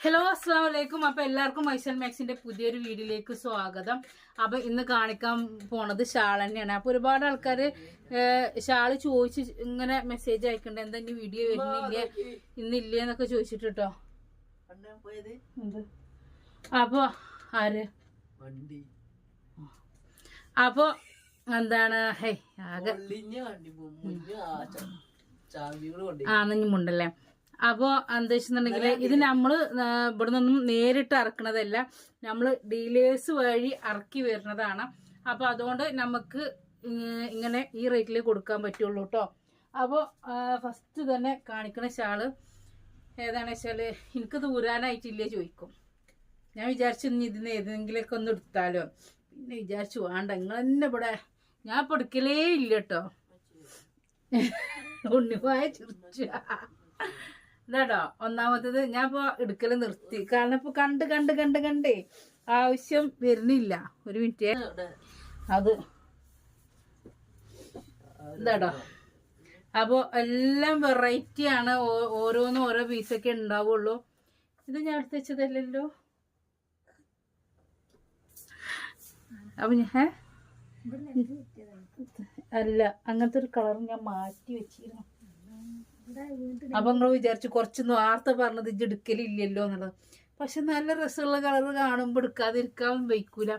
Hello അസ്സാം വലൈക്കും അപ്പൊ എല്ലാവർക്കും മൈസൽ മാക്സിന്റെ പുതിയൊരു വീഡിയോയിലേക്ക് സ്വാഗതം. അപ്പൊ ഇന്ന് കാണിക്കാൻ പോണത് ഷാൾ തന്നെയാണ്. അപ്പൊ ഒരുപാട് ആൾക്കാർ ഷാൾ ചോദിച്ച് ഇങ്ങനെ മെസ്സേജ് അയക്കണ്ട. എന്താ ഇനി വീഡിയോ വരുന്നില്ല? ഇന്നില്ലേ എന്നൊക്കെ ചോദിച്ചിട്ട് കേട്ടോ അപ്പൊ ആര്? വണ്ടി. അപ്പൊ എന്താണ്? ഹേ ആകെ ആ നഞ്ഞുമുണ്ടല്ലേ അപ്പോ എന്താ വെച്ചിട്ടുണ്ടെങ്കിൽ ഇത് നമ്മൾ ഇവിടെ നിന്നും നേരിട്ട് ഇറക്കണതല്ല നമ്മൾ ഡീലേഴ്സ് വഴി ഇറക്കി വരുന്നതാണ്. അപ്പൊ അതുകൊണ്ട് നമുക്ക് ഇങ്ങനെ ഈ റേറ്റിൽ കൊടുക്കാൻ പറ്റുള്ളൂ കേട്ടോ അപ്പോൾ ഫസ്റ്റ് തന്നെ കാണിക്കണ ഷാൾ ഏതാണെന്ന് വെച്ചാൽ എനിക്ക് ദൂരാനായിട്ടില്ലേ ചോദിക്കും. ഞാൻ വിചാരിച്ചു ഇനി ഇതിന് ഏതെങ്കിലുമൊക്കെ ഒന്ന് എടുത്താലോ. പിന്നെ വിചാരിച്ചു വേണ്ട നിങ്ങൾ തന്നെ ഇവിടെ ഞാൻ ഇപ്പൊ എടുക്കലേ ഇല്ല കേട്ടോ ഉണ്ണിപ്പോയ ചിരിച്ചു. ഇതാട്ടോ ഒന്നാമത്തത് ഞാൻ ഇപ്പൊ എടുക്കൽ നിർത്തി. കാരണം ഇപ്പൊ കണ്ട് കണ്ട് കണ്ട് കണ്ടേ ആവശ്യം വരുന്നില്ല. ഒരു മിനിറ്റ്. അത് ഇതാട്ടോ. അപ്പൊ എല്ലാം വെറൈറ്റി ആണ്. ഓരോന്നും ഓരോ പീസൊക്കെ ഉണ്ടാവുള്ളൂ. ഇത് ഞാൻ എടുത്ത് വെച്ചതല്ലല്ലോ. അപ്പൊ ഞാൻ അല്ല അങ്ങനത്തെ ഒരു കളർ ഞാൻ മാറ്റി വെച്ചിരുന്നു. അപ്പൊ നമ്മൾ വിചാരിച്ചു കുറച്ച് ആർത്ത പറഞ്ഞത് ഇജ്ജ് എടുക്കലില്ലല്ലോ എന്നുള്ളത്. പക്ഷെ നല്ല രസമുള്ള കളർ കാണുമ്പോൾ എടുക്കാതിരിക്കാൻ വയ്ക്കൂല.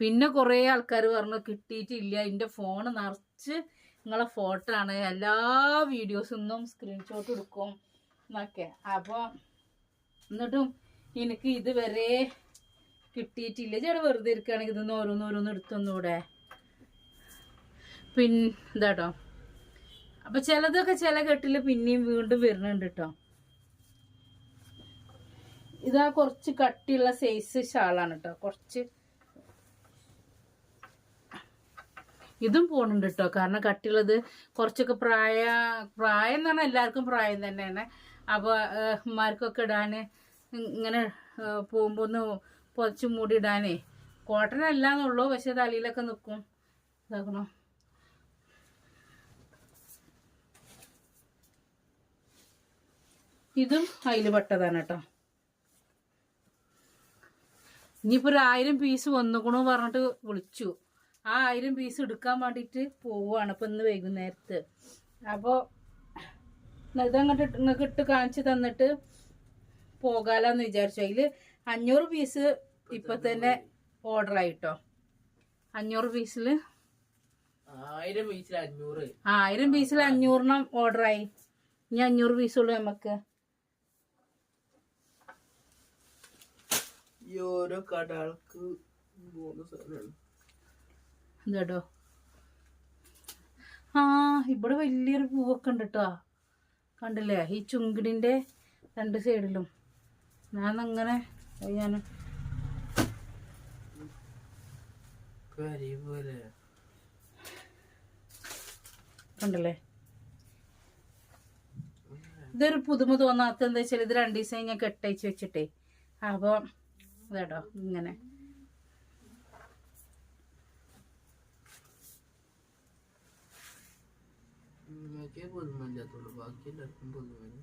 പിന്നെ കുറേ ആൾക്കാർ പറഞ്ഞു കിട്ടിയിട്ടില്ല. എന്റെ ഫോൺ നിറച്ച് നിങ്ങളെ ഫോട്ടോ ആണ്. എല്ലാ വീഡിയോസും ഒന്നും സ്ക്രീൻഷോട്ട് എടുക്കും എന്നൊക്കെ. അപ്പോൾ എന്നിട്ടും എനിക്ക് ഇതുവരെ കിട്ടിയിട്ടില്ല. ചേട്ടാ വെറുതെ ഇരിക്കുകയാണെങ്കിൽ ഇതൊന്ന് ഓരോന്നോരോന്ന് എടുത്തൊന്നൂടെ. പിന്നെ ഇതാട്ടോ. അപ്പൊ ചിലതൊക്കെ ചില കെട്ടിൽ പിന്നെയും വീണ്ടും വരുന്നുണ്ട് കേട്ടോ ഇതാ കുറച്ച് കട്ടിയുള്ള സൈസ് ഷാളാണ് കേട്ടോ കുറച്ച് ഇതും പോണുണ്ട് കേട്ടോ കാരണം കട്ടിയുള്ളത് കുറച്ചൊക്കെ പ്രായ പ്രായം എന്ന് പറഞ്ഞാൽ എല്ലാവർക്കും പ്രായം തന്നെയാണ്. അപ്പോൾ ഉമ്മാർക്കൊക്കെ ഇടാൻ ഇങ്ങനെ പോകുമ്പോൾ ഒന്ന് പൊതച്ച് മൂടി ഇടാനേ. കോട്ടൺ അല്ല എന്നുള്ളൂ പക്ഷെ തലയിലൊക്കെ നിൽക്കും ഇതാക്കണോ? ഇതും അതിൽ പെട്ടതാണ് കേട്ടോ. ഇനിയിപ്പോൾ ഒരു ആയിരം പീസ് വന്നുകൂണു പറഞ്ഞിട്ട് വിളിച്ചു. ആ ആയിരം പീസ് എടുക്കാൻ വേണ്ടിയിട്ട് പോവുകയാണ് ഇപ്പം ഇന്ന് വൈകുന്നേരത്ത്. അപ്പോൾ ഇതങ്ങോട്ട് നിങ്ങൾക്ക് ഇട്ട് കാണിച്ച് തന്നിട്ട് പോകാലെന്ന് വിചാരിച്ചു. അതിൽ അഞ്ഞൂറ് പീസ് ഇപ്പം തന്നെ ഓർഡർ ആയിട്ടോ. അഞ്ഞൂറ് പീസിൽ ആയിരം പീസിൽ അഞ്ഞൂറ്. ആയിരം പീസിൽ അഞ്ഞൂറിനും ഓർഡർ ആയി. ഇനി അഞ്ഞൂറ് പീസുള്ളൂ നമുക്ക് ഈ ഓരോ കടകൾക്ക് മൂന്ന് സാധനമാണ്. ഇതോ ആ ഇവിടെ വലിയൊരു പൂവൊക്കെ ഉണ്ട് കേട്ടോ കണ്ടില്ലേ? ഈ ചുങ്കിടിന്റെ രണ്ട് സൈഡിലും. ഞാൻ അങ്ങനെ ഞാൻ കണ്ടില്ലേ? ഇതൊരു പുതുമ തോന്നാത്ത എന്താ വെച്ചാൽ ഇത് രണ്ട് ദിവസം ഞാൻ കെട്ടയച്ച് വെച്ചിട്ടേ. അപ്പോൾ ഇതാട്ടോ ഇങ്ങനെ. നിങ്ങൾക്കേ പുതുമല്ലാത്തുള്ളൂ ബാക്കി എല്ലാവർക്കും പുതുമന്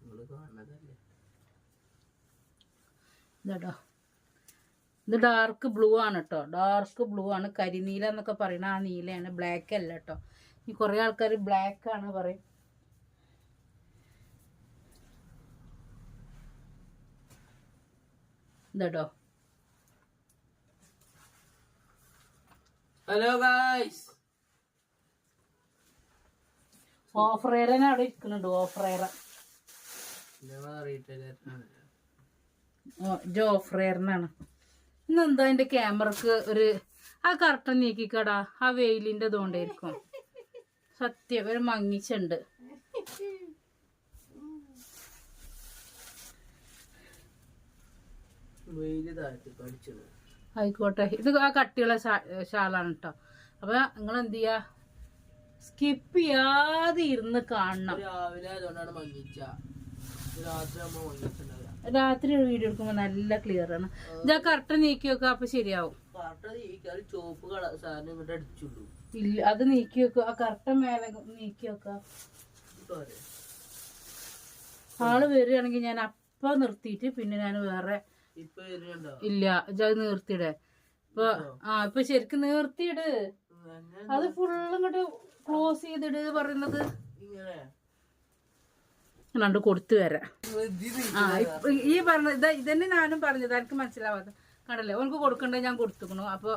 നിങ്ങൾ കാണുന്നതല്ലേ. ഇതാട്ടോ ഇത് ഡാർക്ക് ബ്ലൂ ആണ് കേട്ടോ ഡാർക്ക് ബ്ലൂ ആണ്. കരിനീല എന്നൊക്കെ പറയുന്ന ആ നീലയാണ്. ബ്ലാക്ക് അല്ല കേട്ടോ ഈ കുറേ ആൾക്കാർ ബ്ലാക്ക് ആണ് പറയും. ഇതാട്ടോ. ഹലോ ഗായ്സ് ഓഫറേറനെ അവിടെ ഇരിക്കുന്നുണ്ട് ഓഫർ റീറ്റെയിലറിനാണ് ജോ ഓഫറേറിനാണ് ഇന്നെന്താ എന്റെ ക്യാമറക്ക് ഒരു ആ കർട്ടൻ നീക്കിക്കടാ ആ വെയിലിന്റെ ഇതുകൊണ്ടായിരിക്കും. സത്യം ഒരു മങ്ങിച്ചുണ്ട്. ആയിക്കോട്ടെ. ഇത് ആ കട്ടിയുള്ള ശാലാണ് ഷാളാണ് കേട്ടോ അപ്പൊ നിങ്ങൾ എന്ത് ചെയ്യാ സ്കിപ്പ് ചെയ്യാതെ ഇരുന്ന് കാണണം. രാത്രി വീഡിയോ എടുക്കുമ്പോ നല്ല ക്ലിയർ ആണ്. ഇത് കർട്ടൻ നീക്കി വെക്കുക അപ്പൊ ശരിയാവും. ഇല്ല അത് നീക്കി വെക്കുക ആ കറക്റ്റ് മേലെ നീക്കി വെക്കുക ആൾ വരികയാണെങ്കിൽ ഞാൻ അപ്പൊ നിർത്തിയിട്ട് പിന്നെ ഞാൻ വേറെ ഇല്ല അത് നിർത്തിയിടേ. ഇപ്പൊ ആ ഇപ്പൊ ശരിക്കും നിർത്തിയിട്. അത് ഫുള്ള് ഇങ്ങോട്ട് ക്ലോസ് ചെയ്തിട് പറയുന്നത്. കണ്ട് കൊടുത്തു വരാം. ആ ഈ പറഞ്ഞ ഇതാ ഇതന്നെ ഞാനും പറഞ്ഞത്. എനിക്ക് മനസ്സിലാവാത്ത. കണ്ടല്ലേ? ഓനക്ക് കൊടുക്കണ്ടേ ഞാൻ കൊടുത്തുക്കണു. അപ്പൊ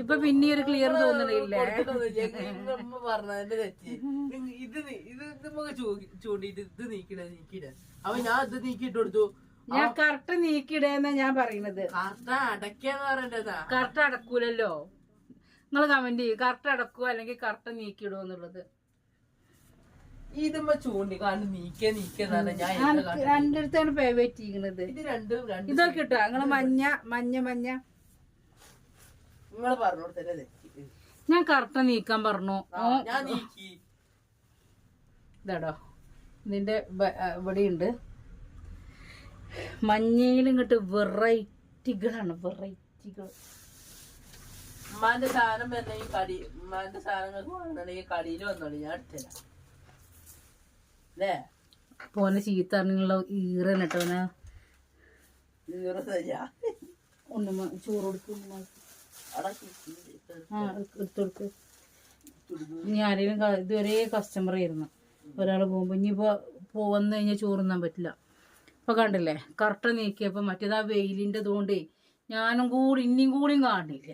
ഇപ്പൊ പിന്നെ ഒരു ക്ലിയർ തോന്നണില്ലേ? ഇത് ഇത് നമുക്ക് ചൂണ്ടിട്ട് ഇത് നീക്കിട നീക്കിട അപ്പൊ ഞാൻ ഇത് നീക്കിട്ട് കൊടുത്തു. ഞാൻ കറക്റ്റ് നീക്കിടേന്ന ഞാൻ പറയുന്നത് കറക്റ്റ് അടക്കൂലല്ലോ. നിങ്ങൾ കമന്റ് ചെയ്യും. കറക്റ്റ് അടക്കുക അല്ലെങ്കിൽ കറക്റ്റ് നീക്കിടുക എന്നുള്ളത്. ഇതുമ്പോ നീക്കിയെന്നാണ് ഞാൻ. രണ്ടിടത്താണ് പേ വെറ്റിക്കുന്നത് ഇത് രണ്ടും ഇതൊക്കെ കിട്ടുക നിങ്ങൾ മഞ്ഞ മഞ്ഞ മഞ്ഞ. നിങ്ങൾ ഞാൻ കറക്റ്റ് നീക്കാൻ പറഞ്ഞു. ഞാൻ നീക്കി. ഇതാടോ. ഇതിന്റെ ഇവിടെ ഇവിടെയുണ്ട്. മഞ്ഞയിലും ഇങ്ങോട്ട് വെറൈറ്റികളാണ് വെറൈറ്റികൾ. ഉമ്മാന്റെ സാധനം ഈ കടി ഉമ്മാന്റെ സാധനങ്ങൾക്ക് വന്നിട്ടുണ്ടെങ്കിൽ കടിയിൽ വന്നോളി ഞാൻ എടുത്തരാം അല്ലേ? പോലെ ചീത്ത അറിഞ്ഞുള്ള ഈറ കേട്ടോന ഈറ തരാ ഒന്ന് ചോറ് കൊടുക്കും ഇനി ആരെങ്കിലും ഇതുവരെ കസ്റ്റമർ ആയിരുന്നു. ഒരാൾ പോകുമ്പോൾ ഇനിയിപ്പോൾ പോവന്നു കഴിഞ്ഞാൽ ചോറുന്നാൻ പറ്റില്ല. ഇപ്പൊ കണ്ടില്ലേ? കറക്റ്റ് നീക്കിയപ്പോൾ മറ്റേതാ ആ വെയിലിന്റെ ഞാനും കൂടി ഇനിയും കൂടിയും കാണില്ല.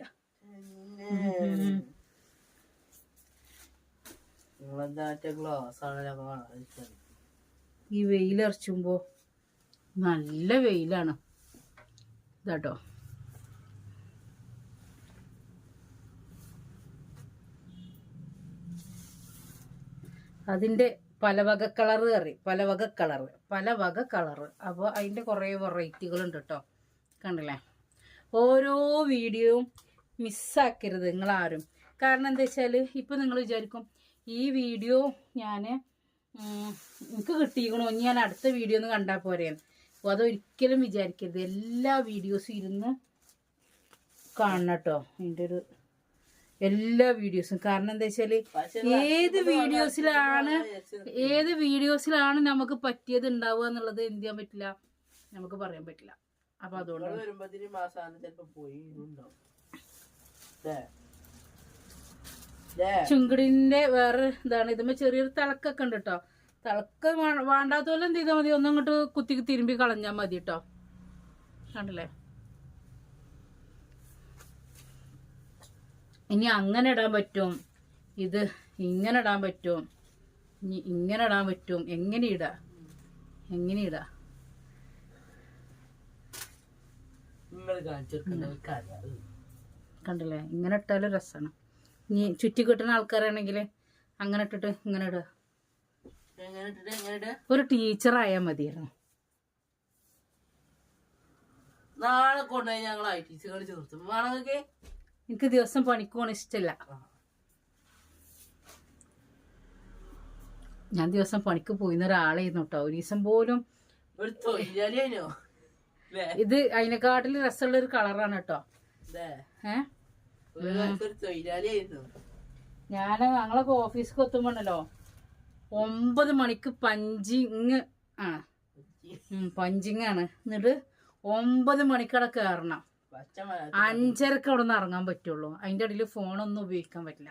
ഈ വെയിലറച്ചുമ്പോൾ നല്ല വെയിലാണ്. ഇതാട്ടോ. അതിന്റെ പലവക കളർ കളറ് കറി പലവക കളറ്. പല വക കളറ് അപ്പോൾ അതിന്റെ കുറേ വെറൈറ്റികളുണ്ട് കേട്ടോ കണ്ടില്ലേ? ഓരോ വീഡിയോയും മിസ്സാക്കരുത് നിങ്ങളാരും. കാരണം എന്താ വെച്ചാൽ ഇപ്പം നിങ്ങൾ വിചാരിക്കും ഈ വീഡിയോ ഞാൻ എനിക്ക് കിട്ടിയിരിക്കണോ ഇനി ഞാൻ അടുത്ത വീഡിയോ ഒന്ന് കണ്ടാൽ പോരെയാണ് അപ്പോൾ അതൊരിക്കലും വിചാരിക്കരുത്. എല്ലാ വീഡിയോസും ഇരുന്ന് കാണണം കേട്ടോ അതിന്റെ ഒരു എല്ലാ വീഡിയോസും. കാരണം എന്താ വെച്ചാൽ ഏത് വീഡിയോസിലാണ് ഏത് വീഡിയോസിലാണ് നമുക്ക് പറ്റിയത് ഉണ്ടാവുക എന്നുള്ളത് എന്ത് ചെയ്യാൻ പറ്റില്ല? നമുക്ക് പറയാൻ പറ്റില്ല. അപ്പൊ അതുകൊണ്ട്? ല്ലേ? ചുങ്കിടിന്റെ വേറെ ഇതാണ്. ഇതുമ്പോ ചെറിയൊരു തിളക്കൊക്കെ ഉണ്ട് കേട്ടോ തിളക്ക വേണ്ടാത്ത പോലെ എന്ത് ചെയ്താൽ മതി? ഒന്നും അങ്ങോട്ട് കുത്തി തിരുമ്പി കളഞ്ഞാൽ മതി കേട്ടോ കണ്ടില്ലേ? ഇനി അങ്ങനെ ഇടാൻ പറ്റും. ഇത് ഇങ്ങനെ ഇടാൻ പറ്റും. ഇനി ഇങ്ങനെ ഇടാൻ പറ്റും. എങ്ങനെ ഇടാ? എങ്ങനെ ഇടാ? കണ്ടല്ലേ? ഇങ്ങനെ ഇട്ടാലും രസമാണ് ഇനി ചുറ്റി കിട്ടുന്ന ആൾക്കാരാണെങ്കിൽ അങ്ങനെ ഇട്ടിട്ട് ഇങ്ങനെ ഇടുക? ഒരു ടീച്ചറായാൽ മതിയായിരുന്നു. നാളെ കൊണ്ടുപോയി ഞങ്ങൾ ഐ ടി ചേർത്തും വേണമെങ്കിൽ എനിക്ക് ദിവസം പണിക്ക് പോകണ ഇഷ്ടമല്ല ഞാൻ ദിവസം പണിക്ക് പോയിന്ന ഒരാളായിരുന്നു കേട്ടോ ഒരു ദിവസം പോലും ഇത് അതിനെക്കാട്ടിൽ രസമുള്ള ഒരു കളറാണ് കേട്ടോ ഞാൻ ഞങ്ങളൊക്കെ ഓഫീസിൽ എത്തുമ്പോണ്ടല്ലോ. ഒമ്പത് മണിക്ക് പഞ്ചിങ് ആണ് പഞ്ചിങ് ആണ് എന്നിട്ട് ഒമ്പത് മണിക്കട കയറണം അഞ്ചരക്ക് അവിടെ നിന്ന് ഇറങ്ങാൻ പറ്റുള്ളൂ. അതിന്റെ ഇടയിൽ ഫോണൊന്നും ഉപയോഗിക്കാൻ പറ്റില്ല.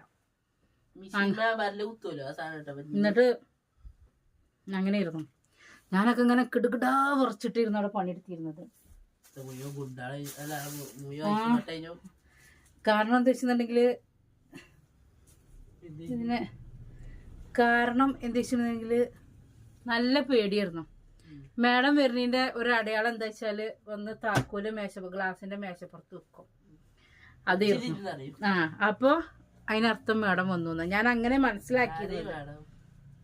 എന്നിട്ട് അങ്ങനെ ഇരുന്നു ഞാനൊക്കെ ഇങ്ങനെ കിടുകിടാ വിറച്ചിട്ടിരുന്നു അവിടെ പണിയെടുത്തിരുന്നത്. കാരണം എന്താ വെച്ചിട്ടുണ്ടെങ്കിൽ ഇതിന് കാരണം എന്താ വെച്ചിട്ടുണ്ടെങ്കിൽ നല്ല പേടിയായിരുന്നു. മാഡം വരുന്നതിന്റെ ഒരു അടയാളം എന്താ വെച്ചാൽ ഒന്ന് താക്കോൽ മേശ ഗ്ലാസിന്റെ മേശപ്പുറത്ത് വെക്കും. അത് ആ അപ്പൊ അതിനർത്ഥം മാഡം വന്നു. ഞാൻ അങ്ങനെ മനസ്സിലാക്കിയത്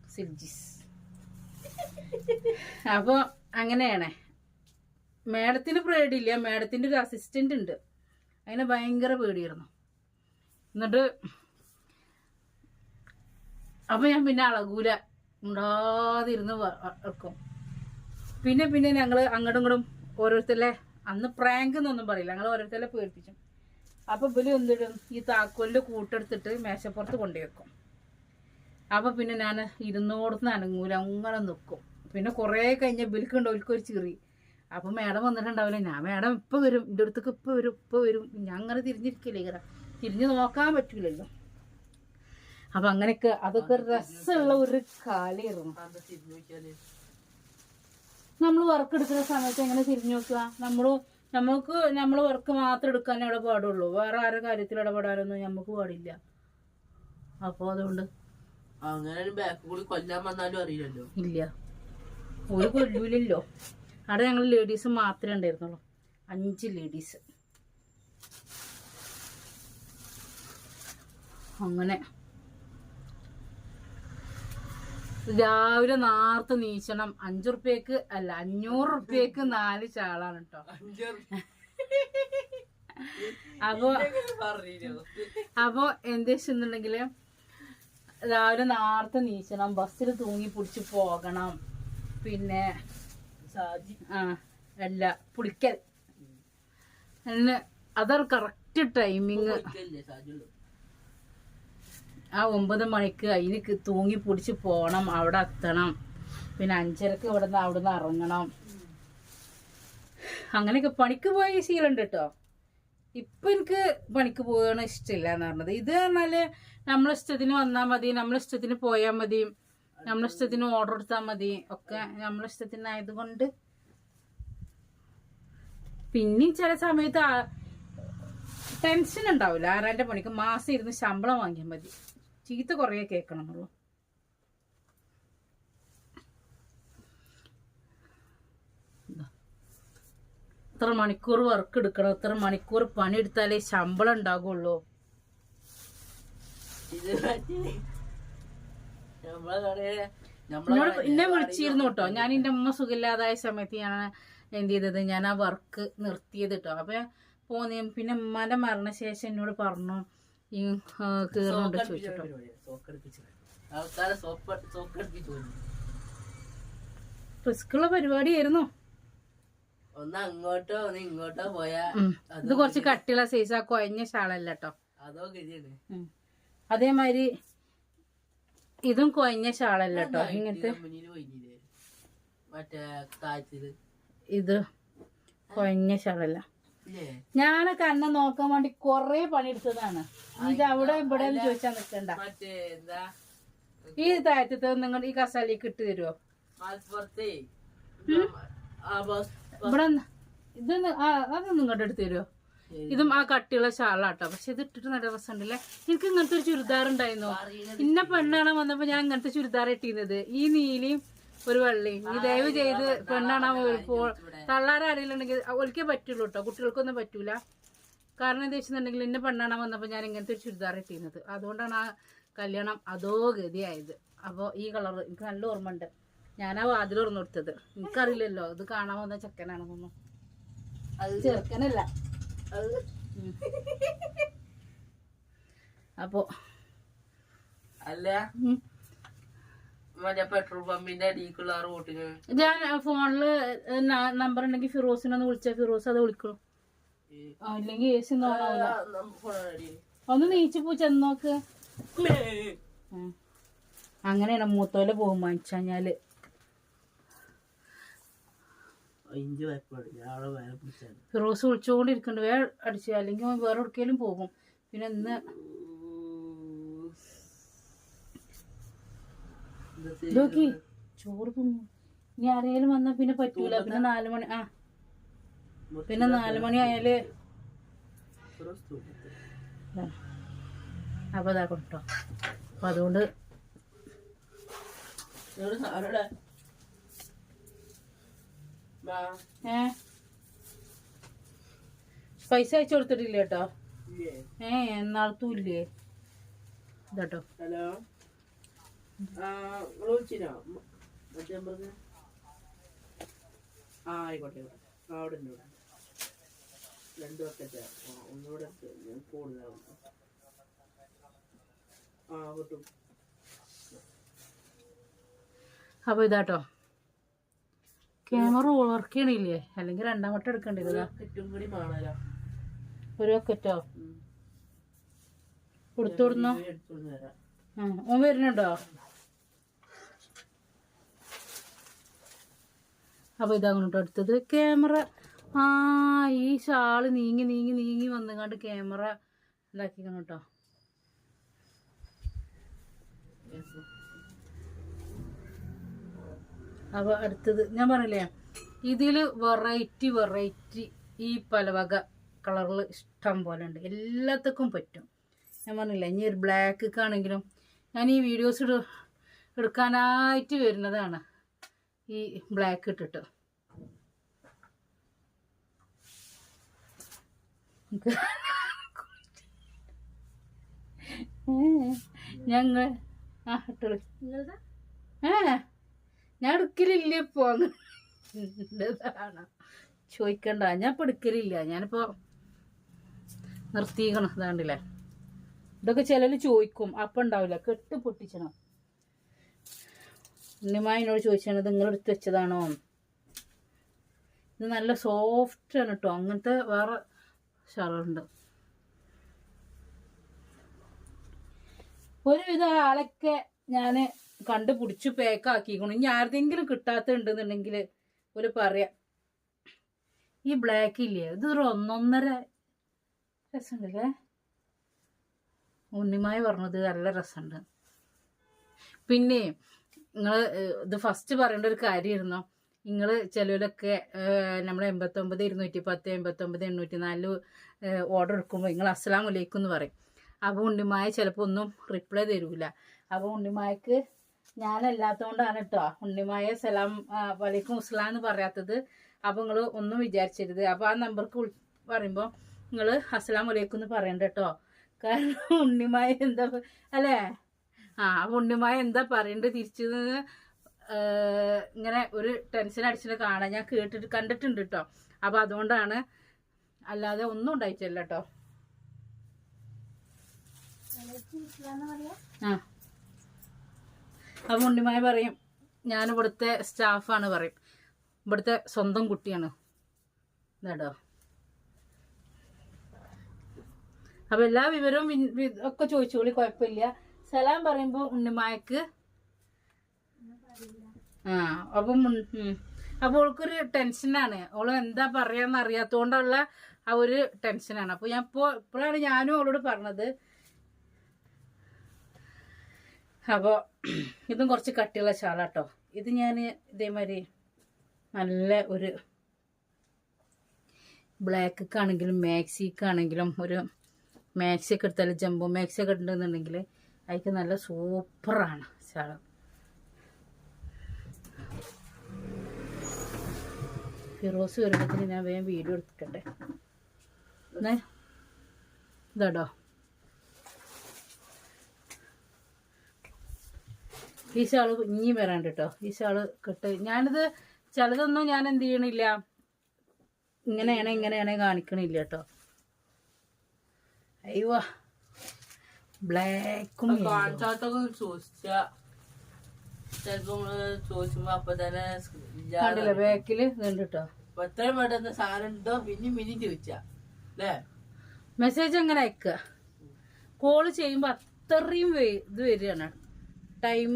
സിൽജിസ് അപ്പൊ അങ്ങനെയാണ്. മാഡത്തിന് പേടിയില്ല. മാഡത്തിന്റെ ഒരു അസിസ്റ്റന്റ് ഉണ്ട്. അതിനെ ഭയങ്കര പേടിയായിരുന്നു. എന്നിട്ട് അപ്പൊ ഞാൻ പിന്നെ അളകൂല. ഉണ്ടാതിരുന്ന് വെക്കും. പിന്നെ പിന്നെ ഞങ്ങൾ അങ്ങോട്ടും ഇങ്ങോട്ടും ഓരോരുത്തരെ അന്ന് പ്രാങ്ക് എന്നൊന്നും പറയില്ല. ഞങ്ങൾ ഓരോരുത്തരെ പേടിപ്പിച്ചു. അപ്പോൾ ഇവർ എന്തിടും? ഈ താക്കോലിന്റെ കൂട്ടെടുത്തിട്ട് മേശപ്പുറത്ത് കൊണ്ടുപോയി വെക്കും അപ്പൊ പിന്നെ ഞാൻ ഇരുന്നോടത്ത് അനങ്ങൂല. അങ്ങനെ നിൽക്കും പിന്നെ കുറേ കഴിഞ്ഞ ബിൽക്കുണ്ട് ഒരു ചിറി. അപ്പം മേഡം വന്നിട്ടുണ്ടാവില്ല. ഞാൻ മേഡം ഇപ്പോൾ വരും. എന്റെ അടുത്തേക്ക് ഇപ്പോൾ വരും. ഇപ്പോൾ വരും. ഞാൻ അങ്ങനെ തിരിഞ്ഞിരിക്കില്ലേ ഇങ്ങനെ. തിരിഞ്ഞു നോക്കാൻ പറ്റില്ലല്ലോ അപ്പം അങ്ങനെയൊക്കെ അതൊക്കെ രസമുള്ള ഒരു കാലമായിരുന്നു നമ്മൾ വർക്ക് എടുക്കുന്ന സമയത്ത് എങ്ങനെ തിരിഞ്ഞു നോക്കുക? നമ്മൾ നമുക്ക് നമ്മൾ വർക്ക് മാത്രം എടുക്കാനേ ഇവിടെ പാടുള്ളൂ വേറെ ആരുടെ കാര്യത്തിൽ ഇടപെടാനൊന്നും നമുക്ക് പാടില്ല. അപ്പോൾ അതുകൊണ്ട് അങ്ങനെ ബാക്ക് കൂടി കൊല്ലാൻ വന്നാലും അറിയില്ലല്ലോ. ഇല്ല. ഒരു കൊല്ലൂലല്ലോ. അവിടെ ഞങ്ങൾ ലേഡീസ് മാത്രമേ ഉണ്ടായിരുന്നുള്ളൂ. അഞ്ച് ലേഡീസ് അങ്ങനെ. രാവിലെ നാർത്ത് നീച്ചണം. അഞ്ചു റുപ്യക്ക് അല്ല അഞ്ഞൂറ് റുപ്യക്ക് നാല് ചാളാണ് കേട്ടോ അപ്പോ അപ്പോ എന്താ രാവിലെ നാർത്ത് നീച്ചണം ബസ്സിൽ തൂങ്ങി പിടിച്ച് പോകണം. പിന്നെ ആ അല്ല പുളിക്കൽ. അതൊരു കറക്റ്റ് ടൈമിങ് ആ ഒമ്പത് മണിക്ക് അതിന് തൂങ്ങി പിടിച്ച് പോകണം അവിടെ എത്തണം. പിന്നെ അഞ്ചരക്ക് ഇവിടെ നിന്ന് അവിടെ നിന്ന് ഇറങ്ങണം. അങ്ങനെയൊക്കെ പണിക്ക് പോയ ശീലമുണ്ട് കേട്ടോ. ഇപ്പൊ എനിക്ക് പണിക്ക് പോകണ ഇഷ്ടമില്ല എന്ന് പറഞ്ഞത്. ഇത് പറഞ്ഞാൽ നമ്മളെ ഇഷ്ടത്തിന് വന്നാൽ മതി നമ്മളെ ഇഷ്ടത്തിന് പോയാൽ മതി നമ്മളെ ഇഷ്ടത്തിന് ഓർഡർ എടുത്താൽ മതി ഒക്കെ നമ്മളെ ഇഷ്ടത്തിനായതുകൊണ്ട് പിന്നെയും ചില സമയത്ത് ടെൻഷൻ ഉണ്ടാവില്ല. ആരാന്റെ പണിക്ക് മാസം ഇരുന്ന് ശമ്പളം വാങ്ങിയാൽ മതി. ചീത്ത കുറേ കേൾക്കണം എന്നുള്ളൂ എത്ര ഇത്ര മണിക്കൂർ വർക്ക് എടുക്കണം. ഇത്ര മണിക്കൂർ പണി എടുത്താലേ ശമ്പളം ഉണ്ടാകുള്ളൂ എന്നോട് എന്നെ വിളിച്ചിരുന്നു കേട്ടോ. ഞാൻ എന്റെ അമ്മ സുഖമില്ലാതായ സമയത്ത് ഞാൻ എന്ത് ചെയ്തത്? ഞാൻ ആ വർക്ക് നിർത്തിയത് കേട്ടോ. അപ്പൊ പോന്നി പിന്നെ ഉമ്മാന്റെ മരണശേഷം എന്നോട് പറഞ്ഞു ഈ കീറുന്നുണ്ട് ചോദിച്ചിട്ടോ റിസ്ക്കുള്ള പരിപാടിയായിരുന്നു. ഒന്ന് അങ്ങോട്ടോ ഒന്ന് ഇങ്ങോട്ടോ പോയാ. ഇത് കുറച്ച് കട്ടിയുള്ള സൈസ് കുഴഞ്ഞ ഷാളല്ല കേട്ടോ അതോ ഗതിയാണ്. അതേമാതിരി ഇതും കൊഴഞ്ഞ ഷാളല്ല കേട്ടോ ഇങ്ങനത്തെ മറ്റേ ഇത് കൊഴഞ്ഞ ഷാളല്ല. ഇല്ലേ ഞാനൊക്കെ അന്നെ നോക്കാൻ വേണ്ടി കൊറേ പണിയെടുത്തതാണ്. ഇത് അവിടെ ഇവിടെ ചോദിച്ചാ ചോദിച്ചാൽ നിൽക്കണ്ട മറ്റേ എന്താ? ഈ താഴത്തെ നിങ്ങൾ ഈ കസാലേക്ക് ഇട്ട് തരുമോ ബസ് ഇവിടെ ഇത് അത് അതൊന്നും ഇങ്ങോട്ട് എടുത്ത് തരുമോ ഇതും ആ കട്ടിയുള്ള ഷാളാട്ടോ. പക്ഷെ ഇത് ഇട്ടിട്ട് നല്ല രസമുണ്ടല്ലേ എനിക്ക് ഇങ്ങനത്തെ ഒരു ചുരിദാർ ഉണ്ടായിരുന്നു ഇന്ന പെണ്ണാണ് വന്നപ്പോ ഞാൻ ഇങ്ങനത്തെ ചുരിദാർ ഇട്ടിരുന്നത് ഈ നീലയും ഒരു വള്ളി. ഈ ദയവ് ചെയ്ത് പെണ്ണാണാൻ വരുമ്പോൾ തള്ളാരടിയിലുണ്ടെങ്കിൽ ഒരിക്കേ പറ്റുള്ളൂ കേട്ടോ. കുട്ടികൾക്കൊന്നും പറ്റൂല. കാരണം എന്താ വെച്ചിട്ടുണ്ടെങ്കിൽ എന്നെ പെണ്ണാണാൻ വന്നപ്പോൾ ഞാൻ ഇങ്ങനത്തെ ഒരു ചുരിദാർ ഇട്ടിരുന്നത്. അതുകൊണ്ടാണ് ആ കല്യാണം അതോ ഗതിയായത്. അപ്പോൾ ഈ കളർ എനിക്ക് നല്ല ഓർമ്മ ഉണ്ട് ഞാൻ ആ വാതിൽ തുറന്നു കൊടുത്തത്. എനിക്കറിയില്ലല്ലോ. ഇത് കാണാൻ വന്ന ചെക്കനാണെന്നൊന്നും അത് ചെറുക്കനല്ല. അത് അപ്പോൾ അപ്പോ അല്ല. മറ്റേ പെട്രോൾ പമ്പിന്റെ അടിക്കുള്ള ആ റൂട്ടിന് ഞാൻ ഫോണിൽ നമ്പർ ഉണ്ടെങ്കിൽ ഫിറോസിനെ ഒന്ന് വിളിച്ചാൽ ഫിറോസ് അത് വിളിക്കണം. അല്ലെങ്കിൽ. ഒന്ന് നീച്ചു പോ ചെന്നോക്ക്. അങ്ങനെയാണ് മൂത്തോലെ ബഹുമാനിച്ചാൽ ഫിറോസ് വിളിച്ചുകൊണ്ടിരിക്കുന്നുണ്ട് വേറെ അടിച്ചു അല്ലെങ്കിൽ വേറെ എവിടേക്കെങ്കിലും പോകും. പിന്നെ ഇന്ന് ഇതൊക്കെ ചോറ് തിന്നു. ഇനി ആരെങ്കിലും വന്നാ പിന്നെ പറ്റൂല. പിന്നെ നാല് മണി ആ. പിന്നെ നാല് മണി ആയാൽ. അപ്പൊ ഇതാ കൊട്ടോ അപ്പൊ അതുകൊണ്ട് ഏ? പൈസ അയച്ചു കൊടുത്തിട്ടില്ല കേട്ടോ ഏ എന്നാളത്തും ഇല്ലേ? ഇതാട്ടോ ഹലോ? വിളിച്ചിനോ? മറ്റേ പറഞ്ഞ ആ ആയിക്കോട്ടെ അവിടെ ഉണ്ട് ഇവിടെ. രണ്ട് ബക്കറ്റ് ആ ഒന്നുകൂടെ ഞാൻ കൂടുതലാവും. ആ കിട്ടും ഇതാട്ടോ. ക്യാമറ വർക്ക് ചെയ്യണില്ലേ? അല്ലെങ്കിൽ രണ്ടാം വട്ടം എടുക്കേണ്ടി ഒരു വക്കറ്റോ കൊടുത്തു കൊടുന്നോ ആ ഓൻ വരുന്നുണ്ടോ? അപ്പോൾ ഇതങ്ങോട്ട് അടുത്തത് ക്യാമറ ആ ഈ ഷാൾ നീങ്ങി നീങ്ങി നീങ്ങി വന്നുകൊണ്ട് ക്യാമറ ഇതാക്കിക്കണം കേട്ടോ അപ്പോൾ അടുത്തത് ഞാൻ പറഞ്ഞില്ലേ ഇതിൽ വെറൈറ്റി വെറൈറ്റി ഈ പലവക കളറിൽ ഇഷ്ടം പോലെ ഉണ്ട്. എല്ലാത്തക്കും പറ്റും. ഞാൻ പറഞ്ഞില്ലേ ഇനി ഒരു ബ്ലാക്ക് ആണെങ്കിലും ഞാൻ ഈ വീഡിയോസ് എടുക്കാനായിട്ട് വരുന്നതാണ്. ഈ ബ്ലാക്ക് ഇട്ടിട്ട്. ഞങ്ങൾ ആ ഇട്ടോളൂ. ഏ ഞാൻ എടുക്കലില്ല ഇപ്പോ. ചോദിക്കണ്ട ഞാൻ ഇപ്പൊ എടുക്കലില്ല. ഞാനിപ്പോ നിർത്തിക്കണം അതാണ്ടില്ലേ ഇതൊക്കെ ചിലര് ചോദിക്കും അപ്പം ഉണ്ടാവില്ല. കെട്ട് പൊട്ടിച്ചണം. ഉണ്ണിമായനോട് ചോദിച്ചാണ് ഇത് നിങ്ങൾ എടുത്ത് വെച്ചതാണോ? ഇത് നല്ല സോഫ്റ്റ് ആണ് കേട്ടോ അങ്ങനത്തെ വേറെ ഷാളുണ്ട്. ഒരുവിധ ആളൊക്കെ ഞാൻ കണ്ടുപിടിച്ച് പാക്കാക്കിക്കണം ഇനി ആരുടെങ്കിലും കിട്ടാത്ത ഉണ്ടെന്നുണ്ടെങ്കിൽ ഒരു പറയാം. ഈ ബ്ലാക്ക് ഇല്ലേ? ഇത് ഒരു ഒന്നൊന്നര രസമുണ്ടല്ലേ? ഉണ്ണിമായി പറഞ്ഞത് നല്ല രസമുണ്ട്. പിന്നെ നിങ്ങൾ ഇത് ഫസ്റ്റ് പറയേണ്ട ഒരു കാര്യമായിരുന്നു നിങ്ങൾ ചിലവിലൊക്കെ നമ്മൾ എൺപത്തൊമ്പത് ഇരുന്നൂറ്റി പത്ത് എൺപത്തൊമ്പത് എണ്ണൂറ്റി നാല് ഓർഡർ എടുക്കുമ്പോൾ നിങ്ങൾ അസ്സലാം വലൈക്കും എന്ന് പറയും. അപ്പോൾ ഉണ്ണിമായ ചിലപ്പോൾ ഒന്നും റിപ്ലൈ തരൂല. അപ്പോൾ ഉണ്ണിമായക്ക് ഞാനല്ലാത്തതുകൊണ്ടാണ് കേട്ടോ ഉണ്ണിമായ സലാം വലൈക്കും അസ്സലാം എന്ന് പറയാത്തത്. അപ്പോൾ നിങ്ങൾ ഒന്നും വിചാരിച്ചരുത്. അപ്പോൾ ആ നമ്പർക്ക് പറയുമ്പോൾ നിങ്ങൾ അസ്സലാം വലൈക്കും എന്ന് പറയണ്ട കേട്ടോ കാരണം ഉണ്ണിമായ എന്താ അല്ലേ? ആ പൊണ്ണുമായ എന്താ പറയണ്ടത് തിരിച്ചു ഇങ്ങനെ ഒരു ടെൻഷൻ അടിച്ചിട്ട് കാണാൻ ഞാൻ കേട്ടിട്ട് കണ്ടിട്ടുണ്ട് കേട്ടോ അപ്പോൾ അതുകൊണ്ടാണ് അല്ലാതെ ഒന്നും ഉണ്ടായിട്ടില്ല കേട്ടോ ആ. അപ്പം ഉണ്ണിമായ പറയും ഞാൻ ഇവിടുത്തെ സ്റ്റാഫാണ് പറയും. ഇവിടുത്തെ സ്വന്തം കുട്ടിയാണ്. ഇതാട്ടോ അപ്പൊ എല്ലാ വിവരവും ഒക്കെ ചോദിച്ചോളി കുഴപ്പമില്ല. സലാം പറയുമ്പോ ഉണ്ണിമായക്ക് ആ അപ്പം ഉൺ- ഉം. അപ്പൊ ഓൾക്കൊരു ടെൻഷനാണ് ഓൾ എന്താ പറയാന്ന് അറിയാത്തോണ്ടുള്ള ആ ഒരു ടെൻഷനാണ് അപ്പൊ ഞാൻ ഇപ്പോ ഇപ്പോഴാണ് ഞാനും അവളോട് പറഞ്ഞത്. അപ്പോൾ ഇതും കുറച്ച് കട്ടിയുള്ള ശാലാട്ടോ ഇത് ഞാൻ ഇതേമാതിരി നല്ല ഒരു ബ്ലാക്ക് ആണെങ്കിലും മാക്സിക്കാണെങ്കിലും ഒരു മാക്സി ഒക്കെ എടുത്താൽ ജംബോ മാക്സി ഒക്കെ ഉണ്ടെന്നുണ്ടെങ്കിൽ അതിക്ക് നല്ല സൂപ്പറാണ് ഷാൾ ഫിറോസ് വരുമ്പോഴത്തേന് ഞാൻ വേഗം വീഡിയോ എടുക്കട്ടെ എന്നേ ഇതാടോ. ഈ ഷാൾ ഇനിയും വരാണ്ട് കേട്ടോ ഈ ഷാൾ കിട്ട് ഞാനിത് ചിലതൊന്നും ഞാൻ എന്ത് ചെയ്യണില്ല. ഇങ്ങനെയാണ് ഇങ്ങനെയാണ് കാണിക്കണില്ല കേട്ടോ അയ്യോ ബ്ലാക്കും കാണിച്ചാത്തൊക്കെ ചോദിച്ച ചിലപ്പോ നമ്മൾ ചോദിച്ചുമ്പോ അപ്പൊ തന്നെ കണ്ടില്ല ബാക്കിൽ ഇതുണ്ട് കേട്ടോ അപ്പൊ എത്രയും പെട്ടെന്ന് സാധനം ഉണ്ടോ പിന്നെയും പിന്നെയും ചോദിച്ച. അല്ലേ മെസ്സേജ് എങ്ങനെ അയക്കുക കോൾ ചെയ്യുമ്പോ അത്രയും ഇത് വരികയാണ്. ടൈം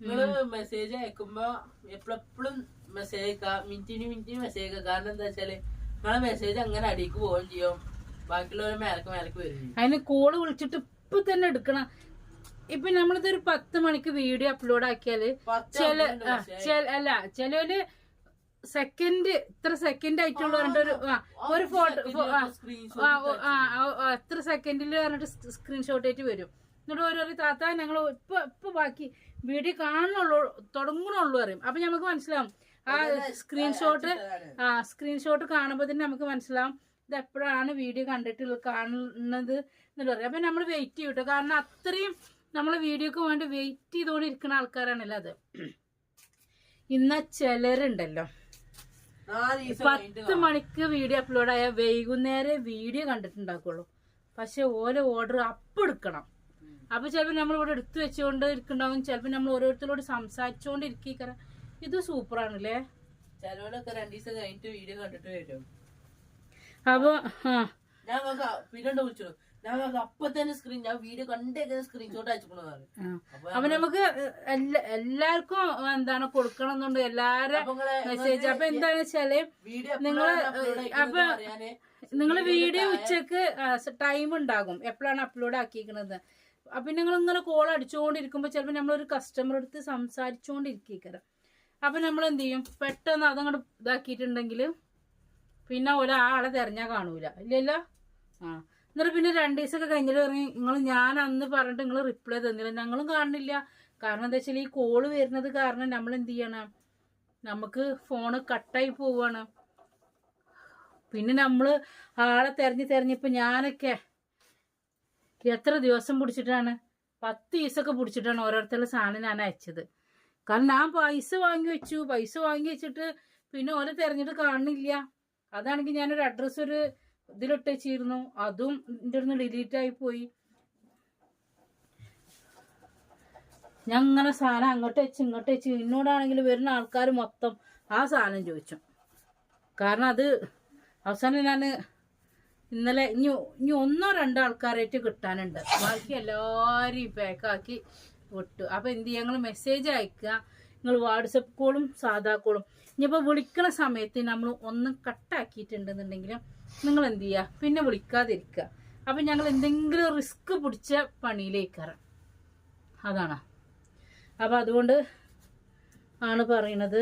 നിങ്ങൾ മെസ്സേജ് അയക്കുമ്പോ എപ്പോഴെപ്പോഴും മെസ്സേജ് അയക്കാം. മിനിറ്റിന് മിനിറ്റിന് മെസ്സേജ് അയക്കാം. കാരണം എന്താ വെച്ചാൽ നിങ്ങളെ മെസ്സേജ് അങ്ങനെ അടിക്ക് പോവുകയും ചെയ്യും. ബാക്കിയുള്ളവരെ മേലക്ക് മേലക്ക് വരും ചെയ്യും. അതിന് കോൾ വിളിച്ചിട്ട് ഇപ്പൊ തന്നെ എടുക്കണം. ഇപ്പൊ നമ്മളിതൊരു പത്ത് മണിക്ക് വീഡിയോ അപ്ലോഡ് ആക്കിയാൽ ചില അല്ല ചിലര് സെക്കൻഡ് ഇത്ര സെക്കൻഡ് ആയിട്ടുള്ള ഒരു ഒരു ഫോട്ടോ എത്ര സെക്കൻഡിൽ പറഞ്ഞിട്ട് സ്ക്രീൻഷോട്ട് ആയിട്ട് വരും. എന്നിട്ട് ഓരോരോ താത്ത ഞങ്ങൾ ഇപ്പൊ ഇപ്പൊ ബാക്കി വീഡിയോ കാണുന്നുള്ളൂ തുടങ്ങണുള്ളൂ പറയും. അപ്പൊ നമുക്ക് മനസ്സിലാവും. ആ സ്ക്രീൻഷോട്ട് ആ സ്ക്രീൻഷോട്ട് കാണുമ്പോൾ തന്നെ നമുക്ക് മനസ്സിലാവും. ഇത് എപ്പോഴാണ് വീഡിയോ കണ്ടിട്ടുള്ള കാണുന്നത് എന്നുള്ളത് പറയും അപ്പം നമ്മൾ വെയിറ്റ് ചെയ്യും കേട്ടോ കാരണം അത്രയും നമ്മൾ വീഡിയോക്ക് വേണ്ടി വെയിറ്റ് ചെയ്തുകൊണ്ടിരിക്കുന്ന ആൾക്കാരാണല്ലോ അത്. ഇന്ന ചിലരുണ്ടല്ലോ. പത്ത് മണിക്ക് വീഡിയോ അപ്ലോഡ് ആയാൽ വൈകുന്നേരം വീഡിയോ കണ്ടിട്ടുണ്ടാക്കുള്ളൂ. പക്ഷെ ഓരോ ഓർഡർ അപ്പം എടുക്കണം. അപ്പൊ ചിലപ്പോൾ നമ്മൾ ഇവിടെ എടുത്തു വെച്ചുകൊണ്ട് ഇരിക്കുന്നുണ്ടാവും. ചിലപ്പോൾ നമ്മൾ ഓരോരുത്തരോട് സംസാരിച്ചുകൊണ്ട് ഇരിക്കാറ് ഇത് സൂപ്പറാണല്ലേ ചിലവരൊക്കെ രണ്ടു ദിവസം കഴിഞ്ഞിട്ട് വീഡിയോ കണ്ടിട്ട് വരും. അപ്പൊ ആ. ഞാൻ വിളിച്ചു അപ്പൊ തന്നെ സ്ക്രീൻ ഞാൻ വീഡിയോ കണ്ടേക്കുന്ന സ്ക്രീൻഷോട്ട്. അപ്പൊ നമുക്ക് എല്ലാ- എല്ലാവർക്കും എന്താണ് കൊടുക്കണം എന്നുണ്ട്. എല്ലാരും മെസ്സേജ് അപ്പൊ എന്താണെന്ന് വെച്ചാൽ നിങ്ങൾ അപ്പൊ നിങ്ങൾ വീഡിയോ ഉച്ചയ്ക്ക് ടൈം ഉണ്ടാകും. എപ്പോഴാണ് അപ്ലോഡ് ആക്കിയിരിക്കുന്നത്? അപ്പൊ നിങ്ങൾ ഇങ്ങനെ കോൾ അടിച്ചുകൊണ്ടിരിക്കുമ്പോ ചിലപ്പോൾ നമ്മളൊരു കസ്റ്റമർ എടുത്ത് സംസാരിച്ചുകൊണ്ടിരിക്കണം അപ്പൊ നമ്മൾ എന്ത് ചെയ്യും പെട്ടെന്ന് അതങ്ങോട്ട് ഇതാക്കിയിട്ടുണ്ടെങ്കിൽ പിന്നെ ഒരാളെ തെരഞ്ഞാൽ കാണൂല. ഇല്ലല്ലോ? ആ. എന്നിട്ട് പിന്നെ രണ്ട് ദിവസമൊക്കെ കഴിഞ്ഞിട്ട് പറഞ്ഞ് നിങ്ങൾ ഞാൻ അന്ന് പറഞ്ഞിട്ട് നിങ്ങൾ റിപ്ലൈ തന്നില്ല. ഞങ്ങളും കാണുന്നില്ല. കാരണം എന്താ വെച്ചാൽ ഈ കോൾ വരുന്നത് കാരണം നമ്മൾ എന്ത് ചെയ്യണം? നമുക്ക് ഫോണ് കട്ടായി പോവാണ്. പിന്നെ നമ്മൾ ആളെ തെരഞ്ഞ് തെരഞ്ഞിപ്പോൾ ഞാനൊക്കെ എത്ര ദിവസം പിടിച്ചിട്ടാണ്? പത്ത് ദിവസമൊക്കെ പിടിച്ചിട്ടാണ് ഓരോരുത്തരുടെ സാധനം ഞാൻ അയച്ചത്. കാരണം ഞാൻ പൈസ വാങ്ങി വെച്ചു. പൈസ വാങ്ങി വെച്ചിട്ട് പിന്നെ ഓരോ തെരഞ്ഞിട്ട് കാണുന്നില്ല. അതാണെങ്കിൽ ഞാനൊരു അഡ്രസ്സ് ഒരു ഇതിലിട്ട് വെച്ചിരുന്നു അതും എന്റെ അടുത്ത് ഡിലീറ്റ് ആയി പോയി. ഞാൻ ഇങ്ങനെ സാധനം അങ്ങോട്ട് വെച്ച് ഇങ്ങോട്ട് വെച്ച് എന്നോടാണെങ്കിൽ വരുന്ന ആൾക്കാർ മൊത്തം ആ സാധനം ചോദിച്ചു. കാരണം അത് അവസാനം ഞാൻ ഇന്നലെ ഇനി ഇനി ഒന്നോ രണ്ടോ ആൾക്കാരായിട്ട് കിട്ടാനുണ്ട്. ബാക്കി എല്ലാവരും പാക്കാക്കി വിട്ടു. അപ്പോൾ എന്ത് ഞങ്ങൾ മെസ്സേജ് അയക്കുക. നിങ്ങൾ വാട്സപ്പ് കോളും സാധാ കോളും. ഇനിയിപ്പോൾ വിളിക്കണ സമയത്ത് നമ്മൾ ഒന്ന് കട്ടാക്കിയിട്ടുണ്ടെന്നുണ്ടെങ്കിൽ നിങ്ങൾ എന്ത് ചെയ്യുക പിന്നെ വിളിക്കാതിരിക്കുക. അപ്പം ഞങ്ങൾ എന്തെങ്കിലും റിസ്ക് പിടിച്ച പണിയിലേക്കാറ്. അതാണ്? അപ്പം അതുകൊണ്ട് ആണ് പറയണത്.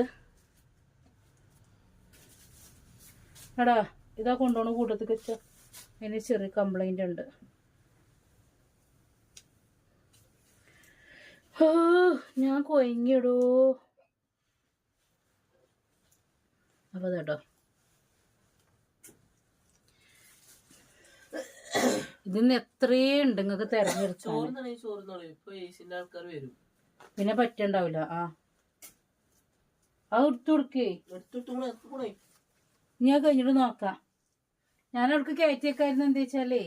എടാ ഇതാ കൊണ്ടുപോണ കൂട്ടത്തിൽ വെച്ച. അതിന് ചെറിയ കംപ്ലൈന്റ് ഉണ്ട്. ഞാൻ കൊയങ്ങിയിടൂ. അപ്പൊ കേട്ടോ ഇതിന്ന് എത്രയുണ്ട് നിങ്ങൾക്ക് തെരഞ്ഞെടുത്തു പിന്നെ പറ്റണ്ടാവില്ല ആ. അത് എടുത്തു കൊടുക്കേ. ഞാൻ കഴിഞ്ഞിട്ട് നോക്കാം. ഞാൻ അവർക്ക് കയറ്റിയേക്കായിരുന്നു എന്താ വെച്ചാലേ?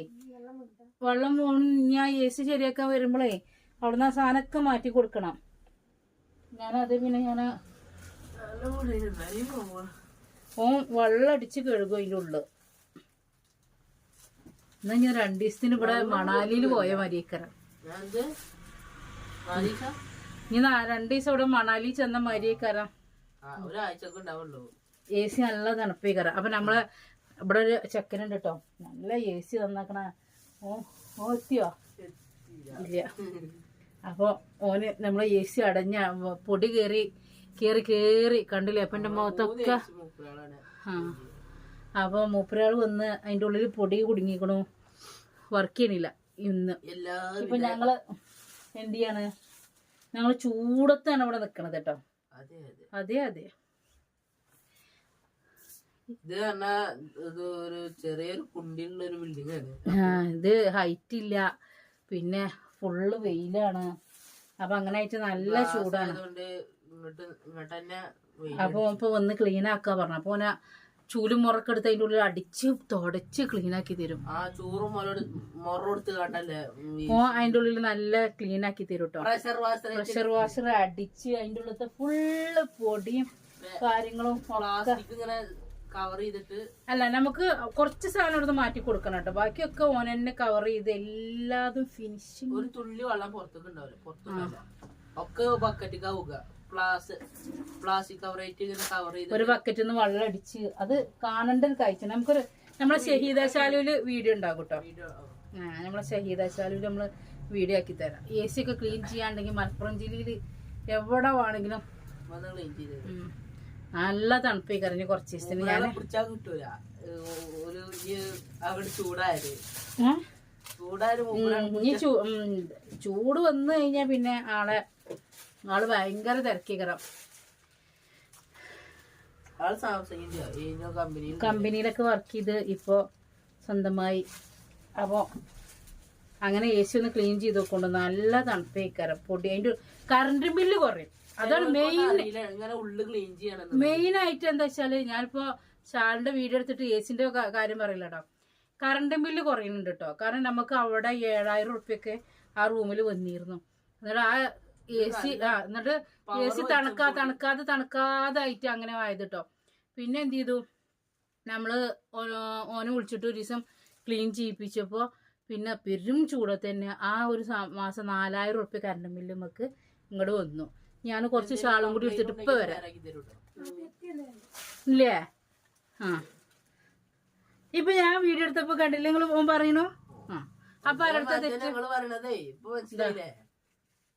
വെള്ളം പോണ ഞാൻ എ സി ശരിയാക്കാൻ വരുമ്പോഴേ അവിടുന്ന് ആ സാധനമൊക്കെ മാറ്റി കൊടുക്കണം. ഞാനത് പിന്നെ ഞാൻ ഓ വെള്ളം അടിച്ച് കഴുകും അതിന്റെ എന്നാ ഞാൻ രണ്ടു ദിവസത്തിന് ഇവിടെ മണാലിയിൽ പോയ ആരീഷ ഇനി രണ്ടു ദിവസം ഇവിടെ മണാലി ചെന്ന ഉണ്ടാവുള്ളൂ എ സി നല്ല തണുപ്പിക്കറ അപ്പൊ നമ്മളെ ഇവിടെ ഒരു ചെക്കനുണ്ട് കേട്ടോ നല്ല എ സി തന്നാക്കണ. ഓ ഓ എത്തിയോ? ഇല്ല. അപ്പൊ ഓന് നമ്മൾ എ സി അടഞ്ഞ പൊടി കേറി കേറി കേറി കണ്ടില്ലേ അപ്പം എന്റെ മുഖത്തൊക്കെ? ആ. അപ്പൊ മൂപ്പരാൾ വന്ന് അതിന്റെ ഉള്ളിൽ പൊടി കുടുങ്ങിക്കണു. വർക്ക് ചെയ്യണില്ല ഇന്ന്. ഇപ്പം ഞങ്ങൾ എന്ത് ചെയ്യാണ് ഞങ്ങൾ ചൂടത്താണ് ഇവിടെ നിക്കണത് കേട്ടോ. അതെ അതെ. അതെ അതെ. ഇത് ഒരു ചെറിയൊരു കുണ്ടിലുള്ള ഒരു ബിൽഡിംഗ് ആണ് ഇത് ഹൈറ്റ് ഇല്ല. പിന്നെ ഫുള്ള് വെയിലാണ്. അപ്പൊ അങ്ങനെ ആയിട്ട് നല്ല ചൂടാണ്. അപ്പൊ ഇപ്പൊ വന്ന് ക്ലീൻ ആക്കാ പറഞ്ഞു. അപ്പൊ ഓന ചൂലും മുറക്കെടുത്ത് അതിന്റെ ഉള്ളിൽ അടിച്ച് തുടച്ച് ക്ലീൻ ആക്കി തരും. ഓ അതിന്റെ ഉള്ളിൽ നല്ല ക്ലീൻ ആക്കി തരും കേട്ടോ പ്രഷർ വാഷർ അടിച്ച് അതിന്റെ ഉള്ളിലത്തെ ഫുള്ള് പൊടിയും കാര്യങ്ങളും കവർ ചെയ്തിട്ട് അല്ല നമുക്ക് കുറച്ച് സാധനം ഇവിടുന്ന് മാറ്റി കൊടുക്കണം കേട്ടോ. ബാക്കിയൊക്കെ ഓൻ തന്നെ കവർ ചെയ്ത് എല്ലാതും ഫിനിഷിങ് ഒരു തുള്ളി വെള്ളം പുറത്തേക്ക് ഉണ്ടാവില്ല. പുറത്തുണ്ടാവില്ല ഒക്കെ ബക്കറ്റ് കവുക പ്ലാസ് പ്ലാസ്റ്റിക് കവറേറ്റ് ഇങ്ങനെ കവർ ചെയ്ത് ഒരു ബക്കറ്റിൽ നിന്ന് വെള്ളം അടിച്ച് അത് കാണേണ്ട ഒരു കാഴ്ച നമുക്കൊരു നമ്മളെ ഷഹീദാശാലയിൽ വീഡിയോ ഉണ്ടാകും കേട്ടോ. ആ. നമ്മളെ ഷഹീദാശാലയിൽ നമ്മൾ വീഡിയോ ആക്കി തരാം. എ സി ഒക്കെ ക്ലീൻ ചെയ്യാണ്ടെങ്കിൽ മലപ്പുറം ജില്ലയിൽ എവിടെ വേണമെങ്കിലും ക്ലീൻ ചെയ്തത് ഉം, നല്ല തണുപ്പ് കറിഞ്ഞ് കുറച്ച് ദിവസത്തിന്. ഞാൻ പിടിച്ചാൽ കിട്ടൂല. ഒരു അവിടെ ചൂടായത്. ഇനി ചൂട് വന്നു കഴിഞ്ഞാൽ പിന്നെ ആളെ ആൾ ഭയങ്കര തിരക്കിക്കറം കമ്പനിയിലൊക്കെ വർക്ക് ചെയ്ത് ഇപ്പോ സ്വന്തമായി. അപ്പോ അങ്ങനെ എ സി ഒന്ന് ക്ലീൻ ചെയ്ത് നോക്കൊണ്ട് നല്ല തണുപ്പേക്കരം. പൊടി അതിന്റെ കറണ്ട് ബില്ല് കുറയും. അതാണ് മെയിൻ അറിയില്ല. ഇങ്ങനെ ഉള്ളു ക്ലീൻ ചെയ്യണം മെയിൻ ആയിട്ട് എന്താ വെച്ചാൽ ഞാനിപ്പോ ഷാളിന്റെ വീഡിയോ എടുത്തിട്ട് എ സിന്റെ കാര്യം പറയില്ല കേട്ടോ കറണ്ട് ബില്ല് കുറയുന്നുണ്ട് കേട്ടോ കാരണം നമുക്ക് അവിടെ ഏഴായിരം ഉറുപ്പ്യൊക്കെ ആ റൂമിൽ വന്നിരുന്നു. എന്നിട്ട് ആ എ സി ആ എന്നിട്ട് എ സി തണുക്കാ തണുക്കാതെ തണുക്കാതായിട്ട് അങ്ങനെ ആയത് കേട്ടോ പിന്നെ എന്ത് ചെയ്തു? നമ്മൾ ഓനെ വിളിച്ചിട്ട് ഒരു ദിവസം ക്ലീൻ ചെയ്യിപ്പിച്ചപ്പോ പിന്നെ പെരും ചൂടെ തന്നെ ആ ഒരു മാസം നാലായിരം ഉറുപ്പ്യ കറണ്ട് ബില്ല് നമുക്ക് ഇങ്ങോട്ട് വന്നു. ഞാൻ കുറച്ച് ഷാളും കൂടി എടുത്തിട്ട് ഇപ്പൊ വരാം. ഇല്ലേ? ആ. ഇപ്പൊ ഞാൻ വീഡിയോ എടുത്തപ്പോ കണ്ടില്ല? നിങ്ങൾ ഓൻ പറയണു ആ. അപ്പൊ ആരടുത്ത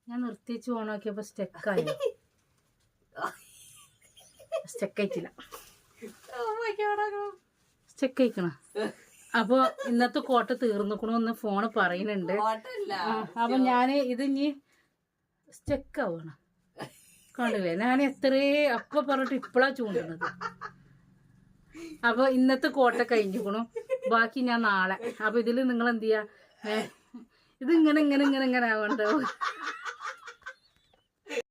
ഞാൻ നിർത്തിച്ച് ഓണാക്കിയപ്പോ സ്റ്റെക്കായി സ്റ്റെക്കായിട്ടില്ല സ്റ്റെക്ക് ആയിക്കണ. അപ്പൊ ഇന്നത്തെ കോട്ട തീർന്നിക്കണു എന്ന് ഫോണ് പറയുന്നുണ്ട് അപ്പൊ ഞാൻ ഇത് ഇനി സ്റ്റെക്ക് ആവണ കണ്ടില്ലേ? ഞാൻ എത്രേ ഒക്കെ പറഞ്ഞിട്ട് ഇപ്പളാ ചൂണ്ടുന്നത് അപ്പൊ ഇന്നത്തെ കോട്ട കഴിഞ്ഞിക്കണു. ബാക്കി ഞാൻ നാളെ. അപ്പൊ ഇതിൽ നിങ്ങൾ എന്ത് ചെയ്യാ ഇത് ഇങ്ങനെ ഇങ്ങനെ ഇങ്ങനെ ഇങ്ങനെ